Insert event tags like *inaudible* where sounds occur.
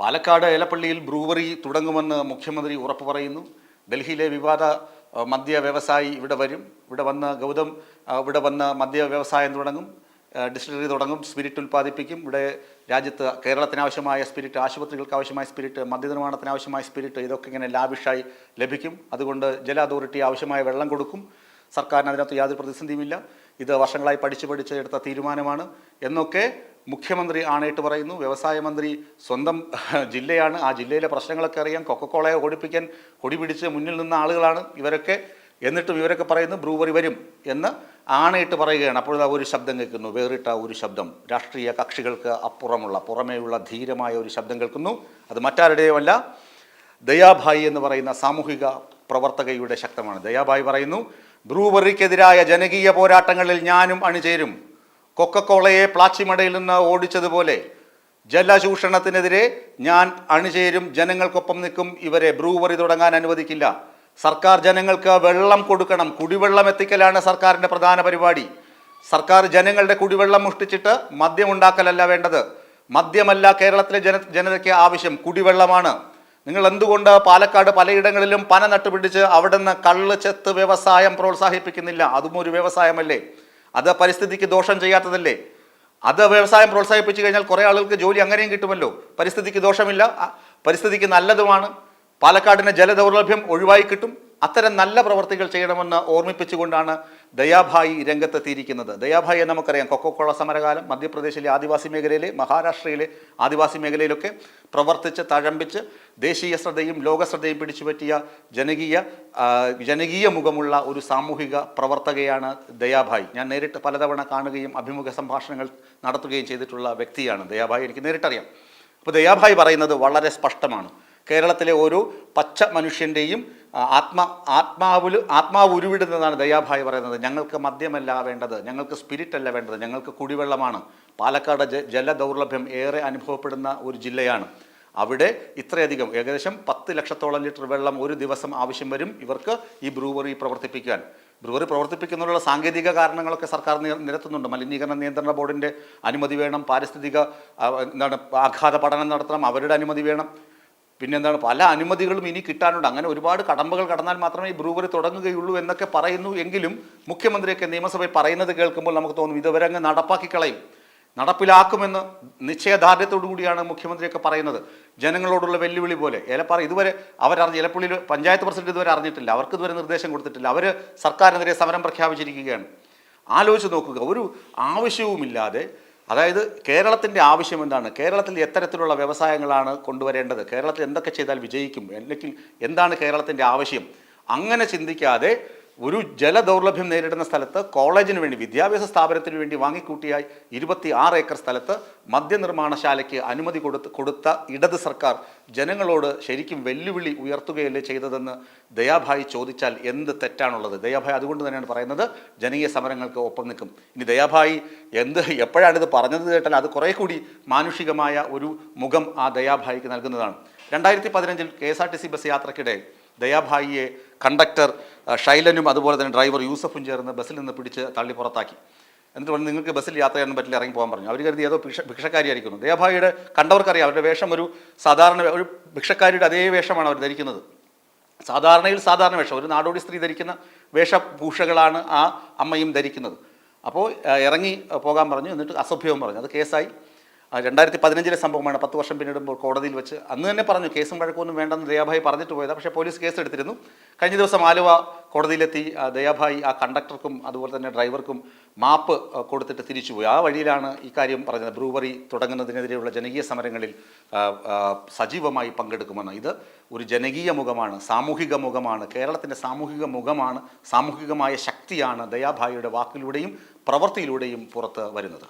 Palakkad ഏലപ്പള്ളിയിൽ brewery തുടങ്ങുമെന്ന് മുഖ്യമന്ത്രി ഉറപ്പ് പറയുന്നു. ഡൽഹിയിലെ വിവാദ മദ്യ വ്യവസായി ഇവിടെ വരും. ഇവിടെ വന്ന് ഗൗതം ഇവിടെ വന്ന് മദ്യ വ്യവസായം തുടങ്ങും. ഡിസ്റ്റിലറി തുടങ്ങും. സ്പിരിറ്റ് ഉൽപ്പാദിപ്പിക്കും. ഇവിടെ രാജ്യത്ത് കേരളത്തിന് ആവശ്യമായ സ്പിരിറ്റ് ആശുപത്രികൾക്ക് ആവശ്യമായ സ്പിരിറ്റ് മദ്യനിർമ്മാണത്തിന് ആവശ്യമായ സ്പിരിറ്റ് ഇതൊക്കെ ഇങ്ങനെ ലാവിഷായി ലഭിക്കും. അതുകൊണ്ട് ജല അതോറിറ്റി ആവശ്യമായ വെള്ളം കൊടുക്കും. സർക്കാരിന് അതിനകത്ത് യാതൊരു പ്രതിസന്ധിയുമില്ല. ഇത് വർഷങ്ങളായി പഠിച്ചു പഠിച്ച് എടുത്ത തീരുമാനമാണ്. എന്നൊക്കെ മുഖ്യമന്ത്രി ആണേട്ട് പറയുന്നു. വ്യവസായ മന്ത്രി സ്വന്തം *laughs* ജില്ലയാണ്. ആ ജില്ലയിലെ പ്രശ്നങ്ങളൊക്കെ അറിയാം. കൊക്കക്കോളയെ ഓടിപ്പിക്കാൻ കൊടി പിടിച്ച് മുന്നിൽ നിന്ന ആളുകളാണ് ഇവരൊക്കെ. എന്നിട്ടും ഇവരൊക്കെ പറയുന്നു ബ്രൂവറി വരും എന്ന് ആണയിട്ട് പറയുകയാണ്. അപ്പോൾ ഒരു ശബ്ദം കേൾക്കുന്നു. വേറിട്ട ഒരു ശബ്ദം. രാഷ്ട്രീയ കക്ഷികൾക്ക് അപ്പുറമുള്ള പുറമേയുള്ള ധീരമായ ഒരു ശബ്ദം കേൾക്കുന്നു. അത് മറ്റാരുടെയുമല്ല. ദയാഭായി എന്ന് പറയുന്ന സാമൂഹിക പ്രവർത്തകയുടെ ശക്തമാണ്. ദയാഭായി പറയുന്നു ബ്രൂവറിക്കെതിരായ ജനകീയ പോരാട്ടങ്ങളിൽ ഞാനും അണിചേരും. കൊക്കക്കോളയെ പ്ലാച്ചിമടയിൽ നിന്ന് ഓടിച്ചതുപോലെ ജലചൂഷണത്തിനെതിരെ ഞാൻ അണിചേരും ജനങ്ങൾക്കൊപ്പം നിൽക്കും ഇവരെ ബ്രൂവറി തുടങ്ങാൻ അനുവദിക്കില്ല. സർക്കാർ ജനങ്ങൾക്ക് വെള്ളം കൊടുക്കണം. കുടിവെള്ളം എത്തിക്കലാണ് സർക്കാരിന്റെ പ്രധാന പരിപാടി. സർക്കാർ ജനങ്ങളുടെ കുടിവെള്ളം മുഷ്ടിച്ചിട്ട് മദ്യം ഉണ്ടാക്കലല്ല വേണ്ടത്. മദ്യമല്ല കേരളത്തിലെ ജന ജനതയ്ക്ക് ആവശ്യം. കുടിവെള്ളമാണ്. നിങ്ങൾ എന്തുകൊണ്ട് പാലക്കാട് പലയിടങ്ങളിലും പന നട്ടുപിടിച്ച് അവിടുന്ന് കള്ള് ചെത്ത് വ്യവസായം പ്രോത്സാഹിപ്പിക്കുന്നില്ല? അതും ഒരു വ്യവസായമല്ലേ? അത് പരിസ്ഥിതിക്ക് ദോഷം ചെയ്യാത്തതല്ലേ? അത് വ്യവസായം പ്രോത്സാഹിപ്പിച്ചു കഴിഞ്ഞാൽ കുറേ ആളുകൾക്ക് ജോലി അങ്ങനെയും കിട്ടുമല്ലോ. പരിസ്ഥിതിക്ക് ദോഷമില്ല. പരിസ്ഥിതിക്ക് നല്ലതുമാണ്. പാലക്കാടിന് ജലദൗർലഭ്യം ഒഴിവായി കിട്ടും. അത്തരം നല്ല പ്രവർത്തികൾ ചെയ്യണമെന്ന് ഓർമ്മിപ്പിച്ചുകൊണ്ടാണ് ദയാഭായി രംഗത്തെത്തിയിരിക്കുന്നത്. ദയാഭായിയെ നമുക്കറിയാം. കൊക്കോക്കോള സമരകാലം മധ്യപ്രദേശിലെ ആദിവാസി മേഖലയിലെ മഹാരാഷ്ട്രയിലെ ആദിവാസി മേഖലയിലൊക്കെ പ്രവർത്തിച്ച് തഴമ്പിച്ച് ദേശീയ ശ്രദ്ധയും ലോക ശ്രദ്ധയും പിടിച്ചുപറ്റിയ ജനകീയ ജനകീയ മുഖമുള്ള ഒരു സാമൂഹിക പ്രവർത്തകയാണ് ദയാഭായി. ഞാൻ നേരിട്ട് പലതവണ കാണുകയും അഭിമുഖ സംഭാഷണങ്ങൾ നടത്തുകയും ചെയ്തിട്ടുള്ള വ്യക്തിയാണ് ദയാഭായി. എനിക്ക് നേരിട്ടറിയാം. അപ്പോൾ ദയാഭായി പറയുന്നത് വളരെ സ്പഷ്ടമാണ്. കേരളത്തിലെ ഓരോ പച്ച മനുഷ്യന്റെയും ആത്മാ ആത്മ ആത്മാവിൽ ആത്മാവ് ഉരുവിടുന്നതാണ് ദയാഭായി പറയുന്നത്. ഞങ്ങൾക്ക് മദ്യമല്ല വേണ്ടത് ഞങ്ങൾക്ക് സ്പിരിറ്റ് അല്ല വേണ്ടത് ഞങ്ങൾക്ക് കുടിവെള്ളമാണ്. പാലക്കാട് ജ ജലദൗർലഭ്യം ഏറെ അനുഭവപ്പെടുന്ന ഒരു ജില്ലയാണ്. അവിടെ ഇത്രയധികം ഏകദേശം പത്ത് ലക്ഷത്തോളം ലിറ്റർ വെള്ളം ഒരു ദിവസം ആവശ്യം വരും ഇവർക്ക് ഈ ബ്രൂവറി പ്രവർത്തിപ്പിക്കാൻ ബ്രൂവറി പ്രവർത്തിപ്പിക്കുന്നതിനുള്ള സാങ്കേതിക കാരണങ്ങളൊക്കെ സർക്കാർ നിര- നിരത്തുന്നുണ്ട്. മലിനീകരണ നിയന്ത്രണ ബോർഡിന്റെ അനുമതി വേണം പാരിസ്ഥിതിക എന്താണ് ആഘാത പഠനം നടത്തണം അവരുടെ അനുമതി വേണം. പിന്നെന്താണ് പല അനുമതികളും ഇനി കിട്ടാനുണ്ട്. അങ്ങനെ ഒരുപാട് കടമ്പകൾ കടന്നാൽ മാത്രമേ ഈ ബ്രൂവറി തുടങ്ങുകയുള്ളൂ എന്നൊക്കെ പറയുന്നു എങ്കിലും മുഖ്യമന്ത്രിയൊക്കെ നിയമസഭയിൽ പറയുന്നത് കേൾക്കുമ്പോൾ നമുക്ക് തോന്നും ഇതുവരെ അങ്ങ് നടപ്പാക്കി കളയും. നടപ്പിലാക്കുമെന്ന് നിശ്ചയദാർഢ്യത്തോടു കൂടിയാണ് മുഖ്യമന്ത്രിയൊക്കെ പറയുന്നത്. ജനങ്ങളോടുള്ള വെല്ലുവിളി പോലെ. ഏലപ്പാറ ഇതുവരെ അവരറിഞ്ഞ ഏലപ്പള്ളിയിൽ പഞ്ചായത്ത് പ്രസിഡന്റ് ഇതുവരെ അറിഞ്ഞിട്ടില്ല. അവർക്ക് ഇതുവരെ നിർദ്ദേശം കൊടുത്തിട്ടില്ല. അവർ സർക്കാരിനെതിരെ സമരം പ്രഖ്യാപിച്ചിരിക്കുകയാണ്. ആലോചിച്ച് നോക്കുക. ഒരു ആവശ്യവുമില്ലാതെ അതായത് കേരളത്തിന്റെ ആവശ്യം എന്താണ്? കേരളത്തിൽ എത്തരത്തിലുള്ള വ്യവസായങ്ങളാണ് കൊണ്ടുവരേണ്ടത്. കേരളത്തിൽ എന്തൊക്കെ ചെയ്താൽ വിജയിക്കും? അല്ലെങ്കിൽ എന്താണ് കേരളത്തിന്റെ ആവശ്യം? അങ്ങനെ ചിന്തിക്കാതെ ഒരു ജലദൗർലഭ്യം നേരിടുന്ന സ്ഥലത്ത് കോളേജിന് വേണ്ടി വിദ്യാഭ്യാസ സ്ഥാപനത്തിന് വേണ്ടി വാങ്ങിക്കൂട്ടിയായി ഇരുപത്തി ആറ് ഏക്കർ സ്ഥലത്ത് മദ്യനിർമ്മാണശാലയ്ക്ക് അനുമതി കൊടുത്ത് കൊടുത്ത ഇടത് സർക്കാർ ജനങ്ങളോട് ശരിക്കും വെല്ലുവിളി ഉയർത്തുകയല്ലേ ചെയ്തതെന്ന് ദയാഭായി ചോദിച്ചാൽ എന്ത് തെറ്റാണുള്ളത്? ദയാഭായി അതുകൊണ്ട് തന്നെയാണ് പറയുന്നത് ജനകീയ സമരങ്ങൾക്ക് ഒപ്പം നിൽക്കും. ഇനി ദയാഭായി എന്ത് എപ്പോഴാണിത് പറഞ്ഞത് കേട്ടാൽ അത് കുറേ കൂടി മാനുഷികമായ ഒരു മുഖം ആ ദയാഭായിക്ക് നൽകുന്നതാണ്. രണ്ടായിരത്തി പതിനഞ്ചിൽ K S R T C bus യാത്രക്കിടെ ദയാഭായിയെ കണ്ടക്ടർ ഷൈലനും അതുപോലെ തന്നെ ഡ്രൈവർ യൂസഫും ചേർന്ന് ബസ്സിൽ നിന്ന് പിടിച്ച് തള്ളി പുറത്താക്കി. എന്നിട്ട് പറഞ്ഞു നിങ്ങൾക്ക് ബസ്സിൽ യാത്ര ചെയ്യാൻ പറ്റില്ല ഇറങ്ങി പോകാൻ പറഞ്ഞു. അവർ കരുതി ഏതോ ഭിക്ഷ ഭിക്ഷക്കാരിയായിരിക്കുന്നു. ദയാഭായിയുടെ കണ്ടവർക്കറിയാം അവരുടെ വേഷം ഒരു സാധാരണ ഒരു ഭിക്ഷക്കാരിയുടെ അതേ വേഷമാണ് അവർ ധരിക്കുന്നത്. സാധാരണയിൽ സാധാരണ വേഷം ഒരു നാടോടി സ്ത്രീ ധരിക്കുന്ന വേഷഭൂഷകളാണ് ആ അമ്മയും ധരിക്കുന്നത്. അപ്പോൾ ഇറങ്ങി പോകാൻ പറഞ്ഞു എന്നിട്ട് അസഭ്യവും പറഞ്ഞു. അത് കേസായി. രണ്ടായിരത്തി പതിനഞ്ചിലെ സംഭവമാണ്. പത്ത് വർഷം പിന്നിടുമ്പോൾ കോടതിയിൽ വെച്ച് അന്ന് തന്നെ പറഞ്ഞു കേസും വഴക്കൊന്നും വേണ്ടെന്ന് ദയാഭായി പറഞ്ഞിട്ട് പോയതാണ് പക്ഷേ പോലീസ് കേസ് എടുത്തിരുന്നു കഴിഞ്ഞ ദിവസം ആലുവ കോടതിയിലെത്തി ദയാഭായി ആ കണ്ടക്ടർക്കും അതുപോലെ തന്നെ ഡ്രൈവർക്കും മാപ്പ് കൊടുത്തിട്ട് തിരിച്ചുപോയി ആ വഴിയിലാണ് ഇക്കാര്യം കാര്യം പറഞ്ഞത്. ബ്രൂവറി തുടങ്ങുന്നതിനെതിരെയുള്ള ജനകീയ സമരങ്ങളിൽ സജീവമായി പങ്കെടുക്കുമെന്ന്. ഇത് ഒരു ജനകീയ മുഖമാണ് സാമൂഹിക മുഖമാണ് കേരളത്തിന്റെ സാമൂഹിക മുഖമാണ് സാമൂഹികമായ ശക്തിയാണ് ദയാഭായിയുടെ വാക്കിലൂടെയും പ്രവൃത്തിയിലൂടെയും പുറത്ത് വരുന്നത്.